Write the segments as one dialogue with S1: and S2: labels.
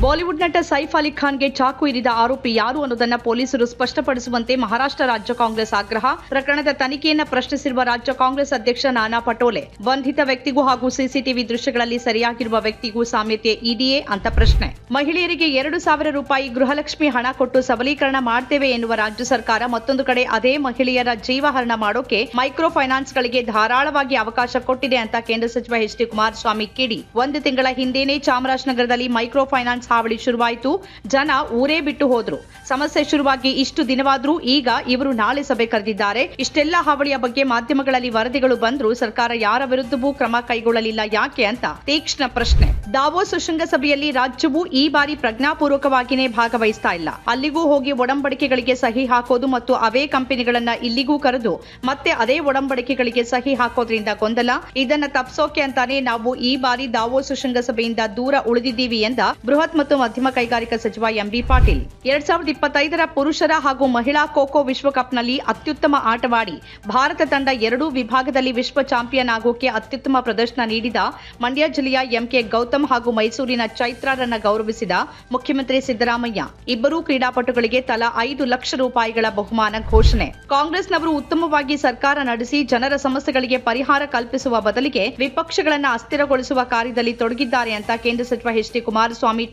S1: Bollywood ನಟ ಸೈಫ್ ಅಲಿ ಖಾನ್ಗೆ ಚಾಕು ಇರಿದ ಆರೋಪಿ ಯಾರು ಅನ್ನೋದನ್ನ ಪೊಲೀಸರು ಸ್ಪಷ್ಟಪಡಿಸುವಂತೆ ಮಹಾರಾಷ್ಟ್ರ ರಾಜ್ಯ ಕಾಂಗ್ರೆಸ್ ಆಗ್ರಹ. ಪ್ರಕರಣದ ತನಿಖೆಯನ್ನ ಪ್ರಶ್ನಿಸಿರುವ ರಾಜ್ಯ ಕಾಂಗ್ರೆಸ್ ಅಧ್ಯಕ್ಷ ನಾನಾ ಪಟೋಲೆ. ಬಂಧಿತ ವ್ಯಕ್ತಿಗೂ ಹಾಗೂ ಸಿಸಿಟಿವಿ ದೃಶ್ಯಗಳಲ್ಲಿ ಸರಿಯಾಗಿರುವ ವ್ಯಕ್ತಿಗೂ ಸಾಮ್ಯತೆ ಇದೆಯೇ ಅಂತ ಪ್ರಶ್ನೆ. ಮಹಿಳೆಯರಿಗೆ ಎರಡು ಸಾವಿರ ರೂಪಾಯಿ ಗೃಹಲಕ್ಷ್ಮಿ ಹಣ ಕೊಟ್ಟು ಸಬಲೀಕರಣ ಮಾಡ್ತೇವೆ ಎನ್ನುವ ರಾಜ್ಯ ಸರ್ಕಾರ ಮತ್ತೊಂದು ಕಡೆ ಅದೇ ಮಹಿಳೆಯರ ಜೀವಹರಣ ಮಾಡೋಕೆ ಮೈಕ್ರೋ ಫೈನಾನ್ಸ್ಗಳಿಗೆ ಧಾರಾಳವಾಗಿ ಅವಕಾಶ ಕೊಟ್ಟಿದೆ ಅಂತ ಕೇಂದ್ರ ಸಚಿವ ಎಚ್ ಡಿ ಕುಮಾರಸ್ವಾಮಿ ಕಿಡಿ. ಒಂದು ತಿಂಗಳ ಹಿಂದೆನೇ ಚಾಮರಾಜನಗರದಲ್ಲಿ ಮೈಕ್ರೋ ಫೈನಾನ್ಸ್ ಹಾವಳಿ ಶುರುವಾಯಿತು. ಜನ ಊರೇ ಬಿಟ್ಟು ಹೋದ್ರು. ಸಮಸ್ಯೆ ಶುರುವಾಗಿ ಇಷ್ಟು ದಿನವಾದ್ರೂ ಈಗ ಇವರು ನಾಳೆ ಸಭೆ ಕರೆದಿದ್ದಾರೆ. ಇಷ್ಟೆಲ್ಲ ಹಾವಳಿಯ ಬಗ್ಗೆ ಮಾಧ್ಯಮಗಳಲ್ಲಿ ವರದಿಗಳು ಬಂದ್ರೂ ಸರ್ಕಾರ ಯಾರ ವಿರುದ್ಧವೂ ಕ್ರಮ ಕೈಗೊಳ್ಳಲಿಲ್ಲ ಯಾಕೆ ಅಂತ ತೀಕ್ಷ್ಣ ಪ್ರಶ್ನೆ. ದಾವೋಸ್ ಶೃಂಗಸಭೆಯಲ್ಲಿ ರಾಜ್ಯವು ಈ ಬಾರಿ ಪ್ರಜ್ಞಾಪೂರ್ವಕವಾಗಿಯೇ ಭಾಗವಹಿಸ್ತಾ ಇಲ್ಲ. ಅಲ್ಲಿಗೂ ಹೋಗಿ ಒಡಂಬಡಿಕೆಗಳಿಗೆ ಸಹಿ ಹಾಕೋದು ಮತ್ತು ಅವೇ ಕಂಪನಿಗಳನ್ನ ಇಲ್ಲಿಗೂ ಕರೆದು ಮತ್ತೆ ಅದೇ ಒಡಂಬಡಿಕೆಗಳಿಗೆ ಸಹಿ ಹಾಕೋದ್ರಿಂದ ಗೊಂದಲ. ಇದನ್ನ ತಪ್ಪಿಸೋಕೆ ಅಂತಾನೆ ನಾವು ಈ ಬಾರಿ ದಾವೋಸ್ ಶೃಂಗಸಭೆಯಿಂದ ದೂರ ಉಳಿದಿದ್ದೀವಿ ಎಂದ ಬೃಹತ್ ಮತ್ತು ಮಧ್ಯಮ ಕೈಗಾರಿಕಾ ಸಚಿವ ಎಂಬಿ ಪಾಟೀಲ್. ಎರಡ್ ಸಾವಿರದ ಇಪ್ಪತ್ತೈದರ ಪುರುಷರ ಹಾಗೂ ಮಹಿಳಾ ಖೋಖೋ ವಿಶ್ವಕಪ್ನಲ್ಲಿ ಅತ್ಯುತ್ತಮ ಆಟವಾಡಿ ಭಾರತ ತಂಡ ಎರಡೂ ವಿಭಾಗದಲ್ಲಿ ವಿಶ್ವ ಚಾಂಪಿಯನ್ ಆಗೋಕೆ ಅತ್ಯುತ್ತಮ ಪ್ರದರ್ಶನ ನೀಡಿದ ಮಂಡ್ಯ ಜಿಲ್ಲೆಯ ಎಂಕೆ ಗೌತಮ್ ಹಾಗೂ ಮೈಸೂರಿನ ಚೈತ್ರಾರನ್ನ ಗೌರವಿಸಿದ ಮುಖ್ಯಮಂತ್ರಿ ಸಿದ್ದರಾಮಯ್ಯ. ಇಬ್ಬರೂ ಕ್ರೀಡಾಪಟುಗಳಿಗೆ ತಲಾ ಐದು ಲಕ್ಷ ರೂಪಾಯಿಗಳ ಬಹುಮಾನ ಘೋಷಣೆ. ಕಾಂಗ್ರೆಸ್ನವರು ಉತ್ತಮವಾಗಿ ಸರ್ಕಾರ ನಡೆಸಿ ಜನರ ಸಮಸ್ಯೆಗಳಿಗೆ ಪರಿಹಾರ ಕಲ್ಪಿಸುವ ಬದಲಿಗೆ ವಿಪಕ್ಷಗಳನ್ನ ಅಸ್ಥಿರಗೊಳಿಸುವ ಕಾರ್ಯದಲ್ಲಿ ತೊಡಗಿದ್ದಾರೆ ಅಂತ ಕೇಂದ್ರ ಸಚಿವ ಎಚ್ ಡಿ ಕುಮಾರಸ್ವಾಮಿ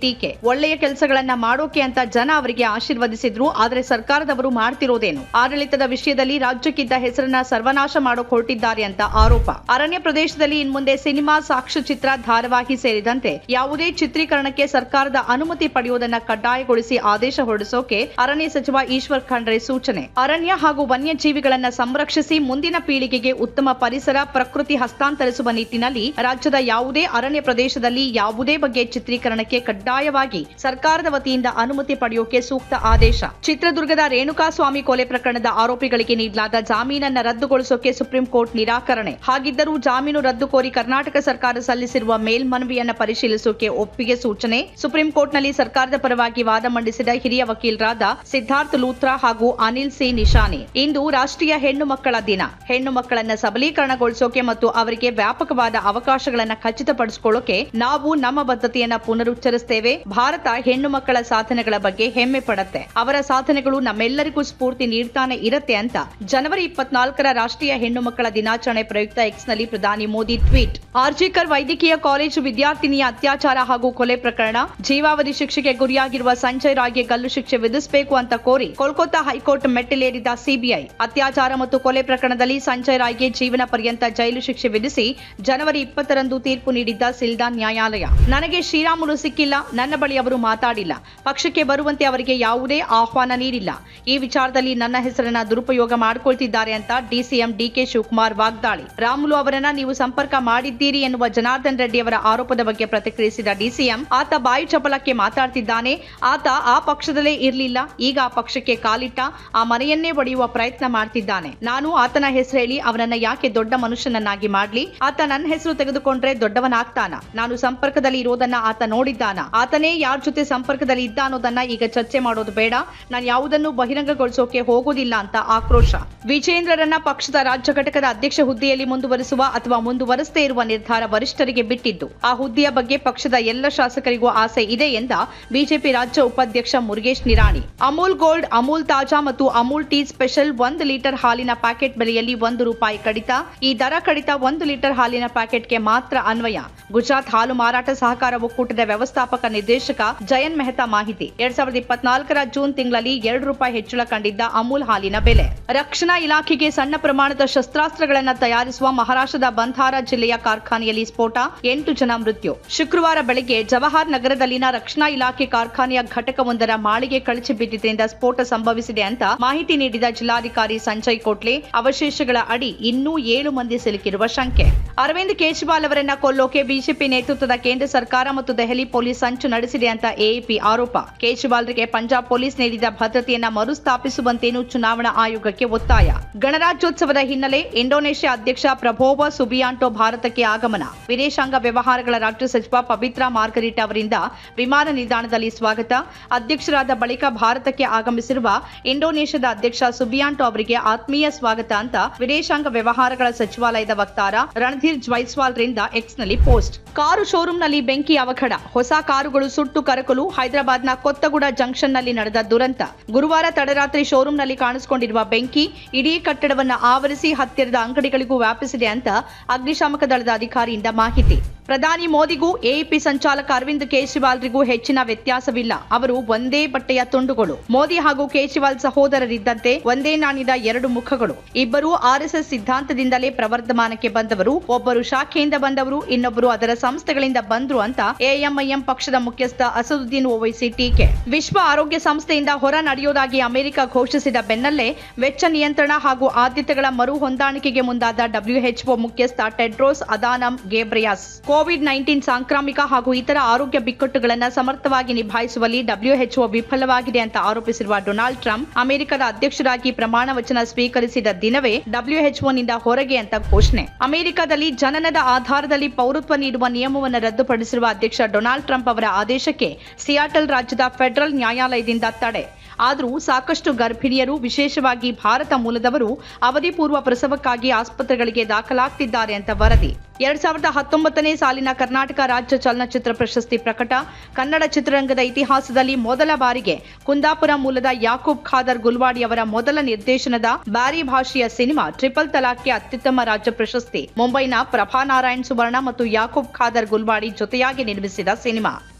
S1: ಒಳ್ಳೆಯ ಕೆಲಸಗಳನ್ನ ಮಾಡೋಕೆ ಅಂತ ಜನ ಅವರಿಗೆ ಆಶೀರ್ವದಿಸಿದ್ರು, ಆದರೆ ಸರ್ಕಾರದವರು ಮಾಡ್ತಿರೋದೇನು? ಆಡಳಿತದ ವಿಷಯದಲ್ಲಿ ರಾಜ್ಯಕ್ಕಿದ್ದ ಹೆಸರನ್ನ ಸರ್ವನಾಶ ಮಾಡೋಕ್ ಹೊರಟಿದ್ದಾರೆ ಅಂತ ಆರೋಪ. ಅರಣ್ಯ ಪ್ರದೇಶದಲ್ಲಿ ಇನ್ಮುಂದೆ ಸಿನಿಮಾ ಸಾಕ್ಷ್ಯಚಿತ್ರ ಧಾರಾವಾಹಿ ಸೇರಿದಂತೆ ಯಾವುದೇ ಚಿತ್ರೀಕರಣಕ್ಕೆ ಸರ್ಕಾರದ ಅನುಮತಿ ಪಡೆಯುವುದನ್ನ ಕಡ್ಡಾಯಗೊಳಿಸಿ ಆದೇಶ ಹೊರಡಿಸೋಕೆ ಅರಣ್ಯ ಸಚಿವ ಈಶ್ವರ್ ಖಂಡ್ರೆ ಸೂಚನೆ. ಅರಣ್ಯ ಹಾಗೂ ವನ್ಯಜೀವಿಗಳನ್ನ ಸಂರಕ್ಷಿಸಿ ಮುಂದಿನ ಪೀಳಿಗೆಗೆ ಉತ್ತಮ ಪರಿಸರ, ಪ್ರಕೃತಿ ಹಸ್ತಾಂತರಿಸುವ ನಿಟ್ಟಿನಲ್ಲಿ ರಾಜ್ಯದ ಯಾವುದೇ ಅರಣ್ಯ ಪ್ರದೇಶದಲ್ಲಿ ಯಾವುದೇ ಬಗ್ಗೆ ಚಿತ್ರೀಕರಣಕ್ಕೆ ಕಡ್ಡಾಯವಾಗಿ ಸರ್ಕಾರದ ವತಿಯಿಂದ ಅನುಮತಿ ಪಡೆಯೋಕೆ ಸೂಕ್ತ ಆದೇಶ. ಚಿತ್ರದುರ್ಗದ ರೇಣುಕಾಸ್ವಾಮಿ ಕೊಲೆ ಪ್ರಕರಣದ ಆರೋಪಿಗಳಿಗೆ ನೀಡಲಾದ ಜಾಮೀನನ್ನ ರದ್ದುಗೊಳಿಸೋಕೆ ಸುಪ್ರೀಂ ಕೋರ್ಟ್ ನಿರಾಕರಣೆ. ಹಾಗಿದ್ದರೂ ಜಾಮೀನು ರದ್ದು ಕೋರಿ ಕರ್ನಾಟಕ ಸರ್ಕಾರ ಸಲ್ಲಿಸಿರುವ ಮೇಲ್ಮನವಿಯನ್ನು ಪರಿಶೀಲಿಸೋಕೆ ಒಪ್ಪಿಗೆ ಸೂಚನೆ. ಸುಪ್ರೀಂ ಕೋರ್ಟ್ನಲ್ಲಿ ಸರ್ಕಾರದ ಪರವಾಗಿ ವಾದ ಮಂಡಿಸಿದ ಹಿರಿಯ ವಕೀಲರಾದ ಸಿದ್ಧಾರ್ಥ್ ಲೂತ್ರಾ ಹಾಗೂ ಅನಿಲ್ ಸಿ ನಿಶಾನಿ. ಇಂದು ರಾಷ್ಟ್ರೀಯ ಹೆಣ್ಣು ಮಕ್ಕಳ ದಿನ. ಹೆಣ್ಣು ಮಕ್ಕಳನ್ನ ಸಬಲೀಕರಣಗೊಳಿಸೋಕೆ ಮತ್ತು ಅವರಿಗೆ ವ್ಯಾಪಕವಾದ ಅವಕಾಶಗಳನ್ನ ಖಚಿತಪಡಿಸಿಕೊಳ್ಳೋಕೆ ನಾವು ನಮ್ಮ ಬದ್ಧತೆಯನ್ನು ಪುನರುಚ್ಚರಿಸುತ್ತೇವೆ ಭಾರತ ಹೆಣ್ಣು ಮಕ್ಕಳ ಸಾಧನೆಗಳ ಬಗ್ಗೆ ಹೆಮ್ಮೆ ಪಡತ್ತೆ. ಅವರ ಸಾಧನೆಗಳು ನಮ್ಮೆಲ್ಲರಿಗೂ ಸ್ಫೂರ್ತಿ ನೀಡ್ತಾನೆ ಇರತ್ತೆ ಅಂತ ಜನವರಿ ಇಪ್ಪತ್ನಾಲ್ಕರ ರಾಷ್ಟ್ರೀಯ ಹೆಣ್ಣು ಮಕ್ಕಳ ದಿನಾಚರಣೆ ಪ್ರಯುಕ್ತ ಎಕ್ಸ್ನಲ್ಲಿ ಪ್ರಧಾನಿ ಮೋದಿ ಟ್ವೀಟ್. ಆರ್ಜಿಕರ್ ವೈದ್ಯಕೀಯ ಕಾಲೇಜು ವಿದ್ಯಾರ್ಥಿನಿಯ ಅತ್ಯಾಚಾರ ಹಾಗೂ ಕೊಲೆ ಪ್ರಕರಣ, ಜೀವಾವಧಿ ಶಿಕ್ಷೆಗೆ ಗುರಿಯಾಗಿರುವ ಸಂಜಯ್ ರಾಯ್ಗೆ ಗಲ್ಲು ಶಿಕ್ಷೆ ವಿಧಿಸಬೇಕು ಅಂತ ಕೋರಿ ಕೋಲ್ಕತ್ತಾ ಹೈಕೋರ್ಟ್ ಮೆಟ್ಟಿಲೇರಿದ ಸಿಬಿಐ. ಅತ್ಯಾಚಾರ ಮತ್ತು ಕೊಲೆ ಪ್ರಕರಣದಲ್ಲಿ ಸಂಜಯ್ ರಾಯ್ಗೆ ಜೀವನ ಪರ್ಯಂತ ಜೈಲು ಶಿಕ್ಷೆ ವಿಧಿಸಿ ಜನವರಿ ಇಪ್ಪತ್ತರಂದು ತೀರ್ಪು ನೀಡಿದ್ದ ಸಿಲ್ದಾ ನ್ಯಾಯಾಲಯ. ನನಗೆ ಶ್ರೀರಾಮುಲು ಸಿಕ್ಕಿಲ್ಲ ನನ್ನ ಬಳಿ ಅವರು ಮಾತಾಡಿಲ್ಲ. ಪಕ್ಷಕ್ಕೆ ಬರುವಂತೆ ಅವರಿಗೆ ಯಾವುದೇ ಆಹ್ವಾನ ನೀಡಿಲ್ಲ. ಈ ವಿಚಾರದಲ್ಲಿ ನನ್ನ ಹೆಸರನ್ನ ದುರುಪಯೋಗ ಮಾಡಿಕೊಳ್ತಿದ್ದಾರೆ ಅಂತ ಡಿಸಿಎಂ ಡಿಕೆ ಶಿವಕುಮಾರ್ ವಾಗ್ದಾಳಿ. ರಾಮುಲು ಅವರನ್ನ ನೀವು ಸಂಪರ್ಕ ಮಾಡಿದ್ದೀರಿ ಎನ್ನುವ ಜನಾರ್ದನ್ ರೆಡ್ಡಿ ಅವರ ಆರೋಪದ ಬಗ್ಗೆ ಪ್ರತಿಕ್ರಿಯಿಸಿದ ಡಿಸಿಎಂ, ಆತ ಬಾಯಿ ಚಪಲಕ್ಕೆ ಮಾತಾಡ್ತಿದ್ದಾನೆ. ಆತ ಆ ಪಕ್ಷದಲ್ಲೇ ಇರಲಿಲ್ಲ. ಈಗ ಆ ಪಕ್ಷಕ್ಕೆ ಕಾಲಿಟ್ಟ. ಆ ಮನೆಯನ್ನೇ ಒಡೆಯುವ ಪ್ರಯತ್ನ ಮಾಡ್ತಿದ್ದಾನೆ. ನಾನು ಆತನ ಹೆಸರು ಹೇಳಿ ಅವನನ್ನ ಯಾಕೆ ದೊಡ್ಡ ಮನುಷ್ಯನನ್ನಾಗಿ ಮಾಡ್ಲಿ? ಆತ ನನ್ನ ಹೆಸರು ತೆಗೆದುಕೊಂಡ್ರೆ ದೊಡ್ಡವನಾಗ್ತಾನ? ನಾನು ಸಂಪರ್ಕದಲ್ಲಿ ಇರೋದನ್ನ ಆತ ನೋಡಿದ್ದಾನ? ಆತನೇ ಯಾರ ಜೊತೆ ಸಂಪರ್ಕದಲ್ಲಿ ಇದ್ದ ಅನ್ನೋದನ್ನ ಈಗ ಚರ್ಚೆ ಮಾಡೋದು ಬೇಡ. ನಾನು ಯಾವುದನ್ನು ಬಹಿರಂಗಗೊಳಿಸೋಕೆ ಹೋಗೋದಿಲ್ಲ ಅಂತ ಆಕ್ರೋಶ. ವಿಜೇಂದ್ರರನ್ನ ಪಕ್ಷದ ರಾಜ್ಯ ಘಟಕದ ಅಧ್ಯಕ್ಷ ಹುದ್ದೆಯಲ್ಲಿ ಮುಂದುವರಿಸುವ ಅಥವಾ ಮುಂದುವರಿಸದೇ ಇರುವ ನಿರ್ಧಾರ ವರಿಷ್ಠರಿಗೆ ಬಿಟ್ಟಿದ್ದು, ಆ ಹುದ್ದೆಯ ಬಗ್ಗೆ ಪಕ್ಷದ ಎಲ್ಲ ಶಾಸಕರಿಗೂ ಆಸೆ ಇದೆ ಎಂದ ಬಿಜೆಪಿ ರಾಜ್ಯ ಉಪಾಧ್ಯಕ್ಷ ಮುರುಗೇಶ್ ನಿರಾಣಿ. ಅಮೂಲ್ ಗೋಲ್ಡ್, ಅಮೂಲ್ ತಾಜಾ ಮತ್ತು ಅಮೂಲ್ ಟೀ ಸ್ಪೆಷಲ್ ಒಂದು ಲೀಟರ್ ಹಾಲಿನ ಪ್ಯಾಕೆಟ್ ಬೆಲೆಯಲ್ಲಿ ಒಂದು ರೂಪಾಯಿ ಕಡಿತ. ಈ ದರ ಕಡಿತ ಒಂದು ಲೀಟರ್ ಹಾಲಿನ ಪ್ಯಾಕೆಟ್ಗೆ ಮಾತ್ರ ಅನ್ವಯ. ಗುಜರಾತ್ ಹಾಲು ಮಾರಾಟ ಸಹಕಾರ ಒಕ್ಕೂಟದ ವ್ಯವಸ್ಥಾಪಕ ನಿರ್ದೇಶಕ ಜಯನ್ ಮೆಹ್ತಾ ಮಾಹಿತಿ. ಎರಡ್ ಸಾವಿರದ ಇಪ್ಪತ್ನಾಲ್ಕರ ಜೂನ್ ತಿಂಗಳಲ್ಲಿ ಎರಡು ರೂಪಾಯಿ ಹೆಚ್ಚಳ ಕಂಡಿದ್ದ ಅಮೂಲ್ ಹಾಲಿನ ಬೆಲೆ. ರಕ್ಷಣಾ ಇಲಾಖೆಗೆ ಸಣ್ಣ ಪ್ರಮಾಣದ ಶಸ್ತ್ರಾಸ್ತ್ರಗಳನ್ನು ತಯಾರಿಸುವ ಮಹಾರಾಷ್ಟ್ರದ ಬಂಧಾರ ಜಿಲ್ಲೆಯ ಕಾರ್ಖಾನೆಯಲ್ಲಿ ಸ್ಫೋಟ, ಎಂಟು ಜನ ಮೃತ್ಯು. ಶುಕ್ರವಾರ ಬೆಳಗ್ಗೆ ಜವಾಹರ್ ನಗರದಲ್ಲಿನ ರಕ್ಷಣಾ ಇಲಾಖೆ ಕಾರ್ಖಾನೆಯ ಘಟಕವೊಂದರ ಮಾಳಿಗೆ ಕಳಚಿ ಬಿದ್ದಿದ್ದರಿಂದ ಸ್ಫೋಟ ಸಂಭವಿಸಿದೆ ಅಂತ ಮಾಹಿತಿ ನೀಡಿದ ಜಿಲ್ಲಾಧಿಕಾರಿ ಸಂಜಯ್ ಕೋಟ್ಲೆ, ಅವಶೇಷಗಳ ಅಡಿ ಇನ್ನೂ ಏಳು ಮಂದಿ ಸಿಲುಕಿರುವ ಶಂಕೆ. ಅರವಿಂದ್ ಕೇಜ್ರಿವಾಲ್ ಅವರನ್ನ ಕೊಲ್ಲೋಕೆ ಬಿಜೆಪಿ ನೇತೃತ್ವದ ಕೇಂದ್ರ ಸರ್ಕಾರ ಮತ್ತು ದೆಹಲಿ ಪೊಲೀಸ್ ಸಂಚು ನಡೆಸಿದೆ ಅಂತ ಎಎಪಿ ಆರೋಪ. ಕೇಜ್ರಿವಾಲ್ರಿಗೆ ಪಂಜಾಬ್ ಪೊಲೀಸ್ ನೀಡಿದ ಭದ್ರತೆಯನ್ನ ಮರುಸ್ಥಾಪಿಸುವಂತೇನು ಚುನಾವಣಾ ಆಯೋಗಕ್ಕೆ ಒತ್ತಾಯ. ಗಣರಾಜ್ಯೋತ್ಸವದ ಹಿನ್ನೆಲೆ ಇಂಡೋನೇಷ್ಯಾ ಅಧ್ಯಕ್ಷ ಪ್ರಭೋವ ಸುಬಿಯಾಂಟೋ ಭಾರತಕ್ಕೆ ಆಗಮನ. ವಿದೇಶಾಂಗ ವ್ಯವಹಾರಗಳ ರಾಜ್ಯ ಸಚಿವ ಪವಿತ್ರಾ ಮಾರ್ಗರಿಟ್ ಅವರಿಂದ ವಿಮಾನ ನಿಲ್ದಾಣದಲ್ಲಿ ಸ್ವಾಗತ. ಅಧ್ಯಕ್ಷರಾದ ಬಳಿಕ ಭಾರತಕ್ಕೆ ಆಗಮಿಸಿರುವ ಇಂಡೋನೇಷ್ಯಾದ ಅಧ್ಯಕ್ಷ ಸುಬಿಯಾಂಟೋ ಅವರಿಗೆ ಆತ್ಮೀಯ ಸ್ವಾಗತ ಅಂತ ವಿದೇಶಾಂಗ ವ್ಯವಹಾರಗಳ ಸಚಿವಾಲಯದ ವಕ್ತಾರ ರಣಧೀರ್ ಜೈಸ್ವಾಲ್ ರಿಂದ ಎಕ್ಸ್ನಲ್ಲಿ ಪೋಸ್ಟ್. ಕಾರು ಶೋರೂಂನಲ್ಲಿ ಬೆಂಕಿ ಅವಘಡ. ಹೊಸ ಕಾರುಗಳು ಸುಟ್ಟು ಕರಕಲು ಹೈದರಾಬಾದ್ನ ಕೊತ್ತಗುಡ ಜಂಕ್ಷನ್ನಲ್ಲಿ ನಡೆದ ದುರಂತ. ಗುರುವಾರ ತಡರಾತ್ರಿ ಶೋರೂಂನಲ್ಲಿ ಕಾಣಿಸಿಕೊಂಡಿರುವ ಬೆಂಕಿ, ಇಡೀ ಕಟ್ಟಡವನ್ನ ಆವರಿಸಿ ಹತ್ತಿರದ ಅಂಗಡಿಗಳಿಗೂ ವ್ಯಾಪಿಸಿದೆ ಅಂತ ಅಗ್ನಿಶಾಮಕ ದಳದ ಅಧಿಕಾರಿಯಿಂದ ಮಾಹಿತಿ. ಪ್ರಧಾನಿ ಮೋದಿಗೂ ಎಎಪಿ ಸಂಚಾಲಕ ಅರವಿಂದ್ ಕೇಜ್ರಿವಾಲ್ರಿಗೂ ಹೆಚ್ಚಿನ ವ್ಯತ್ಯಾಸವಿಲ್ಲ. ಅವರು ಒಂದೇ ಬಟ್ಟೆಯ ತುಂಡುಗಳು. ಮೋದಿ ಹಾಗೂ ಕೇಜ್ರಿವಾಲ್ ಸಹೋದರರಿದ್ದಂತೆ ಒಂದೇ ನಾಣ್ಯದ ಎರಡು ಮುಖಗಳು. ಇಬ್ಬರು ಆರ್ಎಸ್ಎಸ್ ಸಿದ್ಧಾಂತದಿಂದಲೇ ಪ್ರವರ್ಧಮಾನಕ್ಕೆ ಬಂದವರು. ಒಬ್ಬರು ಶಾಖೆಯಿಂದ ಬಂದವರು, ಇನ್ನೊಬ್ಬರು ಅದರ ಸಂಸ್ಥೆಗಳಿಂದ ಬಂದ್ರು ಅಂತ ಎಎಂಐಎಂ ಪಕ್ಷದ ಮುಖ್ಯಸ್ಥ ಅಸದುದ್ದೀನ್ ಓವೈಸಿ ಟೀಕೆ. ವಿಶ್ವ ಆರೋಗ್ಯ ಸಂಸ್ಥೆಯಿಂದ ಹೊರ ನಡೆಯುವುದಾಗಿ ಅಮೆರಿಕ ಘೋಷಿಸಿದ ಬೆನ್ನಲ್ಲೇ ವೆಚ್ಚ ನಿಯಂತ್ರಣ ಹಾಗೂ ಆದ್ಯತೆಗಳ ಮರು ಹೊಂದಾಣಿಕೆಗೆ ಮುಂದಾದ ಡಬ್ಲ್ಯೂಎಚ್ಒ ಮುಖ್ಯಸ್ಥ Tedros Adhanom Ghebreyesus. Covid nineteen ಸಾಂಕ್ರಾಮಿಕ ಹಾಗೂ ಇತರ ಆರೋಗ್ಯ ಬಿಕ್ಕಟ್ಟುಗಳನ್ನು ಸಮರ್ಥವಾಗಿ ನಿಭಾಯಿಸುವಲ್ಲಿ ಡಬ್ಲ್ಯೂಎಚ್ಒ ವಿಫಲವಾಗಿದೆ ಅಂತ ಆರೋಪಿಸಿರುವ ಡೊನಾಲ್ಡ್ ಟ್ರಂಪ್ ಅಮೆರಿಕದ ಅಧ್ಯಕ್ಷರಾಗಿ ಪ್ರಮಾಣ ವಚನ ಸ್ವೀಕರಿಸಿದ ದಿನವೇ ಡಬ್ಲ್ಯೂಎಚ್ಒನಿಂದ ಹೊರಗೆ ಅಂತ ಘೋಷಣೆ. ಅಮೆರಿಕದಲ್ಲಿ ಜನನದ ಆಧಾರದಲ್ಲಿ ಪೌರತ್ವ ನೀಡುವ ನಿಯಮವನ್ನು ರದ್ದುಪಡಿಸಿರುವ ಅಧ್ಯಕ್ಷ ಡೊನಾಲ್ಡ್ ಟ್ರಂಪ್ ಅವರ ಆದೇಶಕ್ಕೆ ಸಿಯಾಟಲ್ ರಾಜ್ಯದ ಫೆಡರಲ್ ನ್ಯಾಯಾಲಯದಿಂದ ತಡೆ. ಆದರೂ ಸಾಕಷ್ಟು ಗರ್ಭಿಣಿಯರು, ವಿಶೇಷವಾಗಿ ಭಾರತ ಮೂಲದವರು ಅವಧಿ ಪೂರ್ವ ಪ್ರಸವಕ್ಕಾಗಿ ಆಸ್ಪತ್ರೆಗಳಿಗೆ ದಾಖಲಾಗ್ತಿದ್ದಾರೆ ಅಂತ ವರದಿ. ಎರಡ್ ಸಾವಿರದ ಹತ್ತೊಂಬತ್ತನೇ ಸಾಲಿನ ಕರ್ನಾಟಕ ರಾಜ್ಯ ಚಲನಚಿತ್ರ ಪ್ರಶಸ್ತಿ ಪ್ರಕಟ. ಕನ್ನಡ ಚಿತ್ರರಂಗದ ಇತಿಹಾಸದಲ್ಲಿ ಮೊದಲ ಬಾರಿಗೆ ಕುಂದಾಪುರ ಮೂಲದ ಯಾಕೂಬ್ ಖಾದರ್ ಗುಲ್ವಾಡಿ ಅವರ ಮೊದಲ ನಿರ್ದೇಶನದ ಬ್ಯಾರಿ ಭಾಷೆಯ ಸಿನಿಮಾ ಟ್ರಿಪಲ್ ತಲಾಖ್ಗೆ ಅತ್ಯುತ್ತಮ ರಾಜ್ಯ ಪ್ರಶಸ್ತಿ. ಮುಂಬೈನ ಪ್ರಭಾ ನಾರಾಯಣ್ ಸುವರ್ಣ ಮತ್ತು ಯಾಕೂಬ್ ಖಾದರ್ ಗುಲ್ವಾಡಿ ಜೊತೆಯಾಗಿ ನಿರ್ಮಿಸಿದ ಸಿನಿಮಾ.